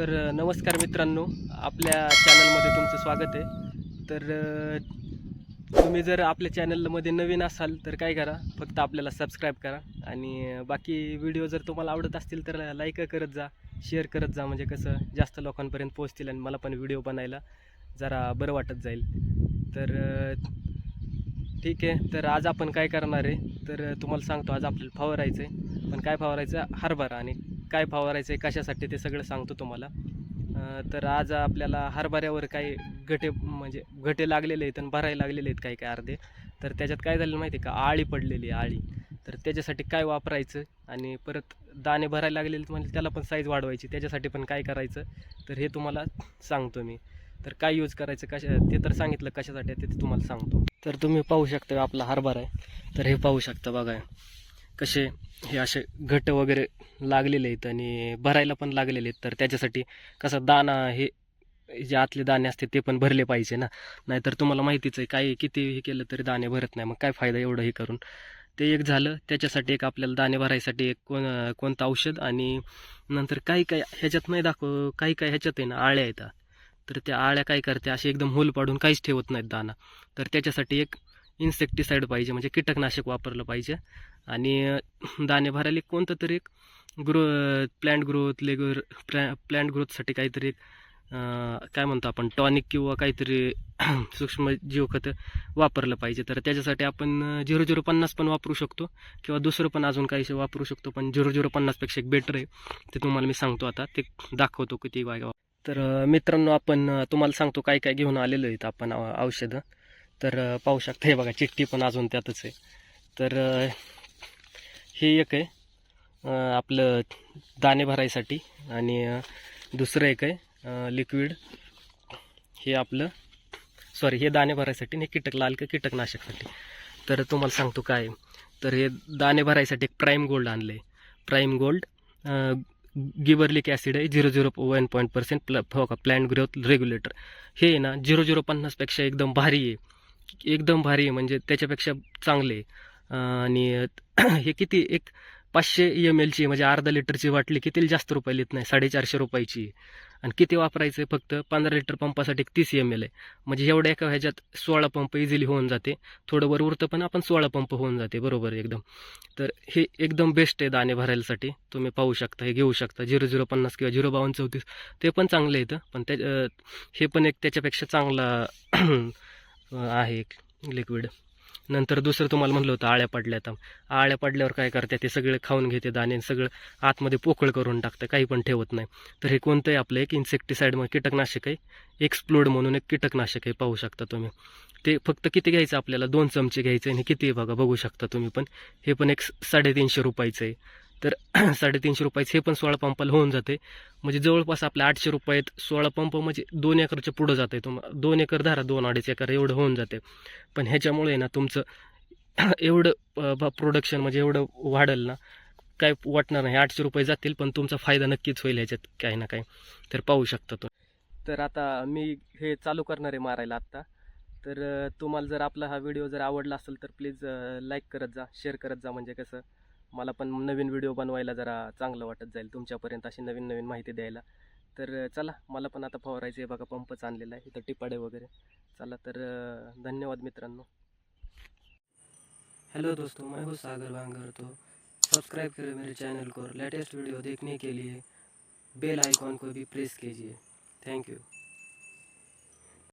तर नमस्कार मित्रांनो. आपल्या चॅनलमध्ये तुमचं स्वागत आहे. तर तुम्ही जर आपल्या चॅनलमध्ये नवीन असाल तर काय करा? फक्त आपल्याला सबस्क्राईब करा. आणि बाकी व्हिडिओ जर तुम्हाला आवडत असतील तर लाईक करत जा शेअर करत जा. म्हणजे कसं जास्त लोकांपर्यंत पोहोचतील आणि मला पण व्हिडिओ बनायला जरा बरं वाटत जाईल. तर ठीक आहे. तर आज आपण काय करणार आहे? तर तुम्हाला सांगतो. आज आपल्याला फवारायचं आहे. पण काय फवारायचं? हरभरा आणि काय फवारायचं आहे कशासाठी ते सगळं सांगतो तुम्हाला. तर आज आपल्याला हरभऱ्यावर काही गटे म्हणजे गटे लागलेले आहेत आणि भरायला लागलेले आहेत काही काही अर्धे. तर त्याच्यात काय झालं माहिती आहे का? आळी पडलेली आहे आळी. तर त्याच्यासाठी काय वापरायचं आणि परत दाणे भरायला लागलेले आहेत म्हणजे त्याला पण साईज वाढवायची त्याच्यासाठी पण काय करायचं? तर हे तुम्हाला सांगतो मी. तर काय यूज करायचं कशा ते तर सांगितलं कशासाठी आहे ते ते तुम्हाला सांगतो. तर तुम्ही पाहू शकता आपला हरभरा आहे. तर हे पाहू शकता बघा. कसे हे असे घट वगैरे लागलेले आहेत आणि भरायला पण लागलेले आहेत तर त्याच्यासाठी कसं दाना हे जे आतले दाणे असते ते पण भरले पाहिजे ना? नाहीतर तुम्हाला माहितीच आहे काही किती हे केलं तरी दाणे भरत नाही. मग काय फायदा एवढं हे करून? ते एक झालं. त्याच्यासाठी एक आपल्याला दाणे भरायसाठी एक कोण कोणतं औषध आणि नंतर काही काही ह्याच्यात नाही दाखव काही काही ह्याच्यात आहे ना आळ्या येतात तर त्या आळ्या काय करते असे एकदम होल पाडून काहीच ठेवत नाहीत दाना तर त्याच्यासाठी एक इन्सेक्टिसाईड पाहिजे म्हणजे कीटकनाशक वापरलं पाहिजे. आणि दाणे भरायला कोणतं तरी एक ग्रो प्लॅन्ट ग्रोथ लेगर प्लॅ प्लॅन्ट ग्रोथसाठी काहीतरी एक काय म्हणतो आपण टॉनिक किंवा काहीतरी सूक्ष्म जीवखतं वापरलं पाहिजे. तर त्याच्यासाठी आपण झिरो झिरो पन्नास पण वापरू शकतो किंवा दुसरं पण अजून काही वापरू शकतो पण झिरो झिरो पन्नासपेक्षा एक बेटर आहे ते तुम्हाला मी सांगतो आता. ते दाखवतो किती काय तर मित्रांनो आपण तुम्हाला सांगतो काय काय घेऊन आलेलो आहेत आपण औषधं. तर पाहू शकता हे बघा चिठ्ठी पण अजून त्यातच आहे. तर हे एक आहे. आपलं दाणे भरायसाठी आणि दुसरं एक आहे लिक्विड हे आपलं सॉरी हे दाणे भरायसाठी आणि कीटक लाल का कीटकनाशकसाठी. तर तुम्हाला सांगतो काय तर हे दाणे भरायसाठी एक प्राईम गोल्ड आणलं आहे प्राईम गोल्ड गिबरलिक ॲसिड आहे zero zero one point percent प्ल हो का प्लॅन्ट ग्रोथ रेग्युलेटर हे आहे ना झिरो झिरो पन्नासपेक्षा एकदम भारी आहे. एकदम भारी आहे म्हणजे त्याच्यापेक्षा चांगले आहे. आणि हे किती एक पाचशे एम एलची म्हणजे अर्धा लिटरची बाटली किती जास्त रुपये येत नाही साडेचारशे रुपयाची. आणि किती वापरायचं आहे फक्त पंधरा लिटर पंपासाठी एक तीस एम एल आहे. म्हणजे एवढ्या एका ह्याच्यात सोळा पंप इझिली होऊन जाते. थोडं वर उरतं पण आपण सोळा पंप होऊन जाते बरोबर एकदम. तर हे एकदम बेस्ट आहे दाणे भरायसाठी. तुम्ही पाहू शकता हे घेऊ शकता. झिरो झिरो पन्नास किंवा झिरो बावन्न चौतीस ते पण चांगलं येतं पण त्या हे पण एक त्याच्यापेक्षा चांगला आहे एक लिक्विड नंतर दुसरं तुम्हाला म्हणलं होतं आळ्या पडल्या तर आळ्या पडल्यावर काय करते ते सगळे खाऊन घेते दाणे सगळं आतमध्ये पोकळ करून टाकतं काही पण ठेवत नाही. तर हे कोणतंही आपलं एक इन्सेक्टिसाईड मग कीटकनाशक आहे. एक्सप्लोड म्हणून एक कीटकनाशक आहे पाहू शकता तुम्ही. ते फक्त किती घ्यायचं आपल्याला? दोन चमचे घ्यायचे आणि किती बघा बघू शकता तुम्ही पण. हे पण एक साडेतीनशे रुपयाचं आहे. तर साडेतीनशे रुपयाचं हे पण सोळा पंपाला होऊन जाते. म्हणजे जवळपास आपल्या आठशे रुपयात सोळा पंप म्हणजे दोन एकरच्या पुढं जाते तुम्हाला दोन एकर धरा दोन अडीच एकर एवढं होऊन जाते. पण ह्याच्यामुळे ना तुमचं एवढं प्रोडक्शन म्हणजे एवढं वाढेल ना काय वाटणार नाही. आठशे रुपये जातील पण तुमचा फायदा नक्कीच होईल ह्याच्यात काही ना काही. तर पाहू शकता तो तर आता मी हे चालू करणार आहे मारायला आत्ता. तर तुम्हाला जर आपला हा व्हिडिओ जर आवडला असेल तर प्लीज लाईक करत जा शेअर करत जा म्हणजे कसं. मला पण नवीन व्हिडिओ बनवायला जरा चांगलं वाटत जाईल तुमच्यापर्यंत अशी नवीन नवीन माहिती द्यायला. तर चला मला पण आता फवारायचं आहे बघा पंपच आणलेला आहे इथं टिपाडे वगैरे. चला तर धन्यवाद मित्रांनो. हेलो दोस्तों मैं हूँ सागर बांगर. तो सब्सक्राइब करें मेरे चैनल को लेटेस्ट वीडियो देखने के लिए बेल आइकॉन को भी प्रेस कीजिए. Thank you